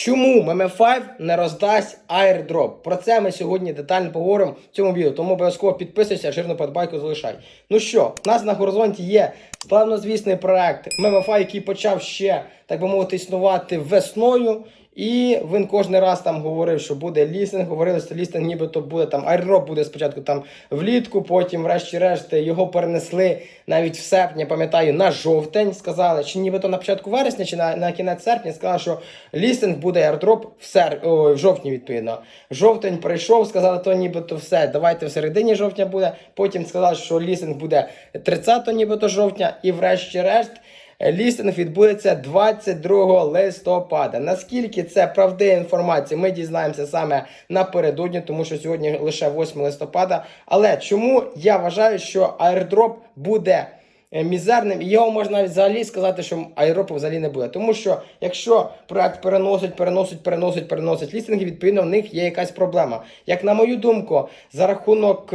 Чому MM5 не роздасть airdrop? Про це ми сьогодні детально поговоримо в цьому відео. Тому обов'язково підписуйся, жирну подбайку залишай. Ну що, у нас на горизонті є славнозвісний проект MM5, який почав ще, так би мовити, існувати весною. І він кожен раз там говорив, що буде лістинг. Говорили, що лістинг нібито буде там airdrop буде спочатку там влітку, потім, врешті-решт, його перенесли навіть в серпні, пам'ятаю, на жовтень. Сказали, чи нібито на початку вересня, чи на, на кінець серпня, сказали, що лістинг буде airdrop в сер... В жовтні, відповідно. Жовтень прийшов, сказали, то нібито все. Давайте в середині жовтня буде. Потім сказали, що лістинг буде 30 нібито жовтня, і врешті-решт. Лістинг відбудеться 22 листопада. Наскільки це правдива інформація, ми дізнаємося саме напередодні, тому що сьогодні лише 8 листопада. Але чому я вважаю, що аірдроп буде е, мізерним, і його можна взагалі сказати, що аеропу взагалі не буде. Тому що якщо проект переносить, переносить, переносить, переносить лістинги, відповідно в них є якась проблема. Як на мою думку, за рахунок.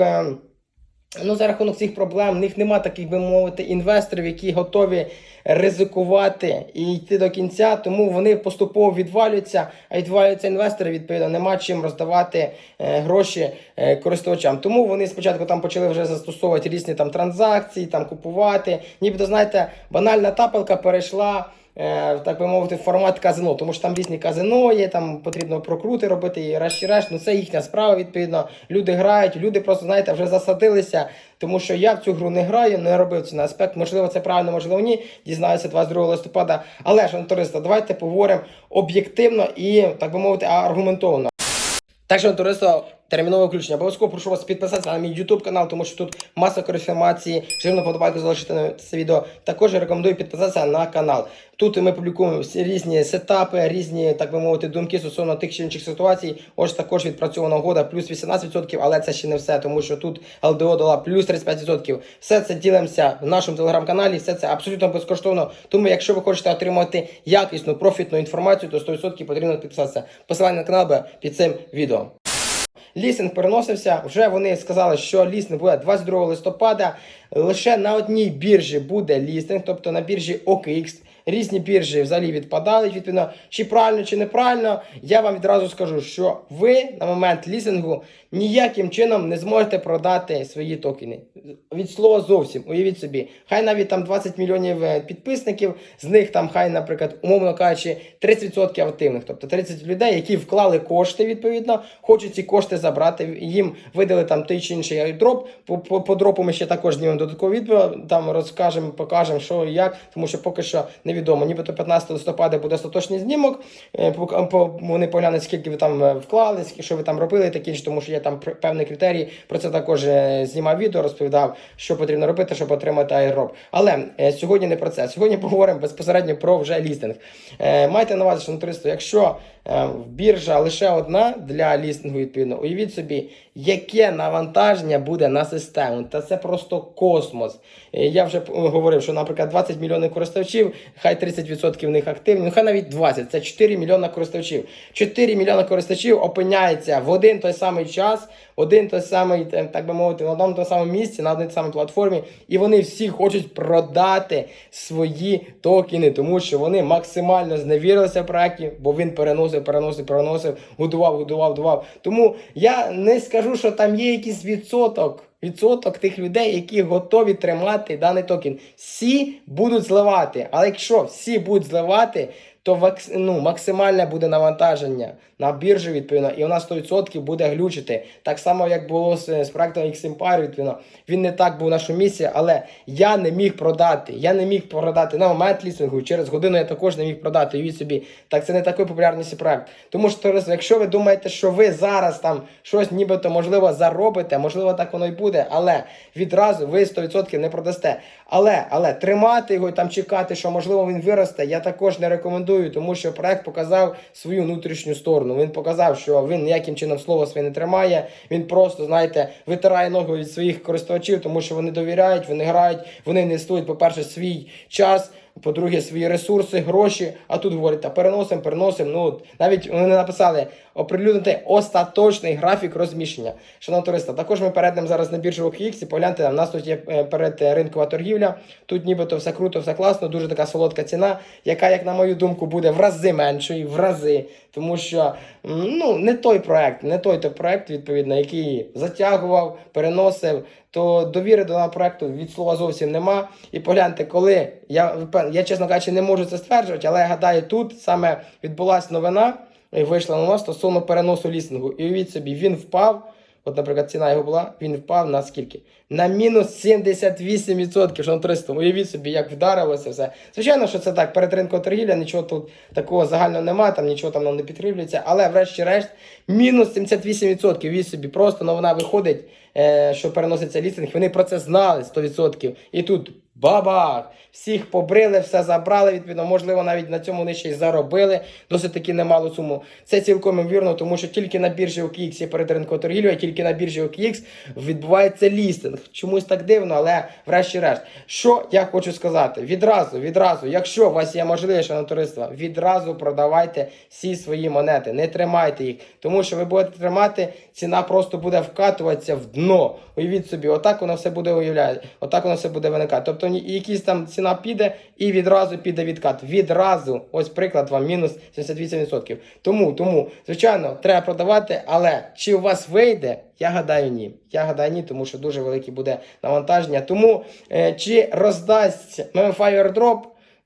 Ну, за рахунок цих проблем в них нема таких би мовити інвесторів, які готові ризикувати і йти до кінця, тому вони поступово відвалюються, а відвалюються інвестори, відповідно, нема чим роздавати е, гроші е, користувачам. Тому вони спочатку там почали вже застосовувати різні там транзакції, там купувати. Нібито, знаєте, банальна тапалка перейшла. Е, Так би мовити, формат казино, тому що там різні казино є, там потрібно прокрути робити і решті-решт. Ну це їхня справа, відповідно. Люди грають, люди просто, знаєте, вже засадилися, тому що я в цю гру не граю, не робив це на аспект. Можливо, це правильно, можливо, ні. Дізнаюся 22 листопада. Але ж, товариство, давайте поговоримо об'єктивно і, так би мовити, аргументовано. Так що, товариство, термінове включення. Обов'язково прошу вас підписатися на мій YouTube канал, тому що тут маса інформації. Жирно подобайку залишити на це відео. Також рекомендую підписатися на канал. Тут ми публікуємо всі різні сетапи, різні, так би мовити, думки стосовно тих чи інших ситуацій. Ось також відпрацьована угода плюс 18%, але це ще не все, тому що тут LDO дала плюс 35%. Все це ділимося в нашому телеграм-каналі, все це абсолютно безкоштовно. Тому, якщо ви хочете отримати якісну профітну інформацію, то 100% потрібно підписатися. Посилання на канал під цим відео. Лістинг переносився. Вже вони сказали, що лісінг буде 22 листопада. Лише на одній біржі буде лістинг, тобто на біржі OKX. Різні біржі взагалі відпадали. Відповідно, чи правильно, чи неправильно, я вам відразу скажу, що ви на момент лістингу ніяким чином не зможете продати свої токени. Від слова зовсім. Уявіть собі, хай навіть там 20 мільйонів е, підписників, з них там хай, наприклад, умовно кажучи, 30% активних, тобто 30 людей, які вклали кошти, відповідно, хочуть ці кошти забрати. Їм видали там той чи інший дроп. По, по, по дропу ми ще також знімемо додаткове відео, там розкажемо, покажемо, що і як, тому що поки що невідомо. Нібито 15 листопада буде остаточний знімок. е, Вони поглянуть, скільки ви там е, вклали, що ви там робили, таке інше, тому що є там певні критерії. Про це також е, знімав відео, розповідав, що потрібно робити, щоб отримати аероп. Але сьогодні не про це. Сьогодні поговоримо безпосередньо про вже лістинг. Майте на увазі, що туристу, якщо біржа лише одна для лістингу, відповідно, уявіть собі, яке навантаження буде на систему. Та це просто космос. Я вже говорив, що, наприклад, 20 мільйонів користувачів, хай 30% в них активні, ну хай навіть 20, це 4 мільйона користувачів. 4 мільйона користувачів опиняється в один той самий час, один той самий, е, так би мовити, на одному тому самому місці, на одній самій платформі, і вони всі хочуть продати свої токени, тому що вони максимально зневірилися в проєкті, бо він переносив, переносив, переносив, будував, будував, будував. Тому я не скажу, що там є якийсь відсоток. Відсоток тих людей, які готові тримати даний токен. Всі будуть зливати. Але якщо всі будуть зливати, то ну, максимальне буде навантаження на біржу, відповідно, і вона 100% буде глючити. Так само, як було з, з проектом X-Empire, відповідно. Він не так був нашу місію, але я не міг продати. Я не міг продати на момент лістингу. Через годину я також не міг продати. Уявіть собі, так це не такий популярний проект. Тому що, якщо ви думаєте, що ви зараз там щось нібито можливо заробите, можливо, так воно і буде, але відразу ви 100% не продасте. Але, але тримати його і там чекати, що можливо він виросте, я також не рекомендую, тому що проект показав свою внутрішню сторону. Він показав, що він ніяким чином слово своє не тримає. Він просто, знаєте, витирає ногу від своїх користувачів, тому що вони довіряють, вони грають, вони інвестують, по-перше, свій час по-друге, свої ресурси, гроші. А тут говорять, та переносимо, переносимо. Ну навіть вони написали оприлюднити остаточний графік розміщення. Шановне товариство, також ми перейдемо зараз на біржу OKX і погляньте, у нас тут є е, перед е, ринкова торгівля. Тут нібито все круто, все класно, дуже така солодка ціна, яка, як на мою думку, буде в рази меншою, в рази. Тому що ну, не той проект, не той той проект, відповідно, який затягував, переносив. То довіри до даного проекту від слова зовсім нема. І погляньте, коли я я, чесно кажучи, не можу це стверджувати, але я гадаю, тут саме відбулася новина і вийшла на нас стосовно переносу лістингу. І уявіть собі, він впав. От, наприклад, ціна його була, він впав на скільки? На мінус 78%, що на 300. Уявіть собі, як вдарилося все. Звичайно, що це так, перед ринком торгівля, нічого тут такого загального немає, там нічого там не підкріплюється, але врешті-решт мінус 78%. Уявіть собі, просто новина виходить, е, що переноситься лістинг. Вони про це знали 100%. І тут бабах! Всіх побрили, все забрали, відповідно, можливо, навіть на цьому вони ще й заробили досить таки немалу суму. Це цілком вірно, тому що тільки на біржі OKX є перед ринком торгівлі, а тільки на біржі OKX відбувається лістинг. Чомусь так дивно, але врешті-решт. Що я хочу сказати? Відразу, відразу, якщо у вас є можливість, на туриства, відразу продавайте всі свої монети, не тримайте їх, тому що ви будете тримати, ціна просто буде вкатуватися в дно. Уявіть собі, отак воно все буде уявляти, отак воно все буде виникати. Тобто ні- якісь там ціна піде і відразу піде відкат. Відразу, ось приклад вам мінус 78%. Тому, тому, звичайно, треба продавати, але чи у вас вийде? Я гадаю, ні. Я гадаю, ні, тому що дуже велике буде навантаження. Тому е, чи роздасть MFI airdrop,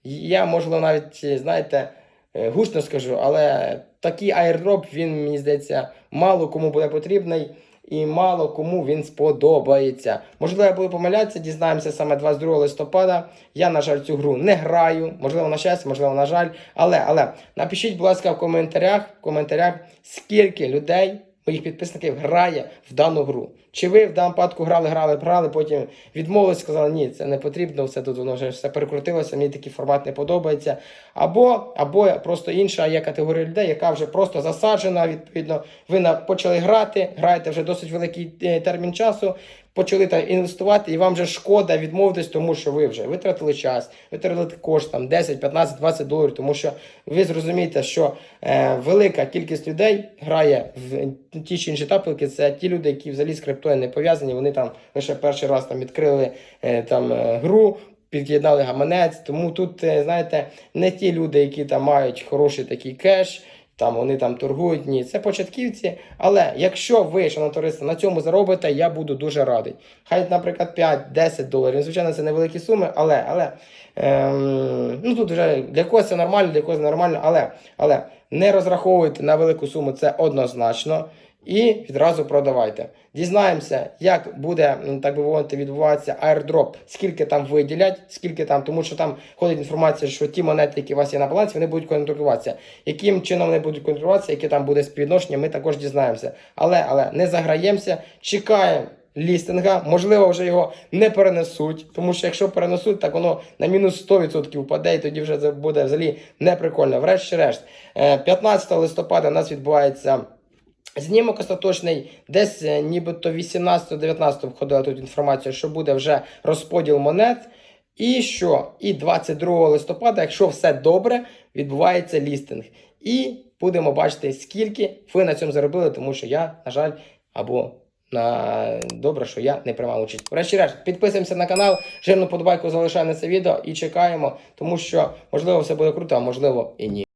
я можливо навіть знаєте. е, Гучно скажу, але такий airdrop, він, мені здається, мало кому буде потрібний і мало кому він сподобається. Можливо, я буду помилятися, дізнаємося саме 22 листопада. Я, на жаль, цю гру не граю. Можливо, на щастя, можливо, на жаль. Але, але напишіть, будь ласка, в коментарях, в коментарях, скільки людей. Моїх підписників грає в дану гру. Чи ви в даному випадку грали, грали, грали, потім відмовились, сказали, ні, це не потрібно, все тут воно вже все перекрутилося, мені такий формат не подобається. Або, або просто інша є категорія людей, яка вже просто засаджена, відповідно, ви почали грати, граєте вже досить великий е, термін часу, почали там інвестувати, і вам вже шкода відмовитись, тому що ви вже витратили час, витратили кошт там 10, 15, 20 доларів, тому що ви зрозумієте, що е, велика кількість людей грає в ті чи інші тапелки. Це ті люди, які взагалі з криптою не пов'язані. Вони там лише перший раз там відкрили е, там е, гру. Під'єднали гаманець, тому тут, е, знаєте, не ті люди, які там мають хороший такий кеш, там вони там торгують. Ні, це початківці. Але якщо ви, шановні туристи, на цьому заробите, я буду дуже радий. Хай, наприклад, 5-10 доларів. Звичайно, це невеликі суми, але, але ем, ну тут вже для когось це нормально, для когось нормально, але, але не розраховуйте на велику суму, це однозначно. І відразу продавайте. Дізнаємося, як буде, так би мовити, відбуватися airdrop, скільки там виділять, скільки там, тому що там ходить інформація, що ті монети, які у вас є на балансі, вони будуть контролюватися. Яким чином вони будуть контролюватися, яке там буде співвідношення, ми також дізнаємося. Але, але не заграємося, чекаємо. Лістинга, можливо, вже його не перенесуть, тому що якщо перенесуть, так воно на мінус 100% впаде, і тоді вже це буде взагалі неприкольно. Врешті-решт, е, 15 листопада у нас відбувається Знімок остаточний, десь е, нібито 18-19 входила тут інформація, що буде вже розподіл монет. І що? І 22 листопада, якщо все добре, відбувається лістинг. І будемо бачити, скільки ви на цьому заробили, тому що я, на жаль, або на добре, що я не приймав участь. Врешті-решт, підписуємося на канал, жирну подобайку залишаємо на це відео і чекаємо, тому що можливо все буде круто, а можливо і ні.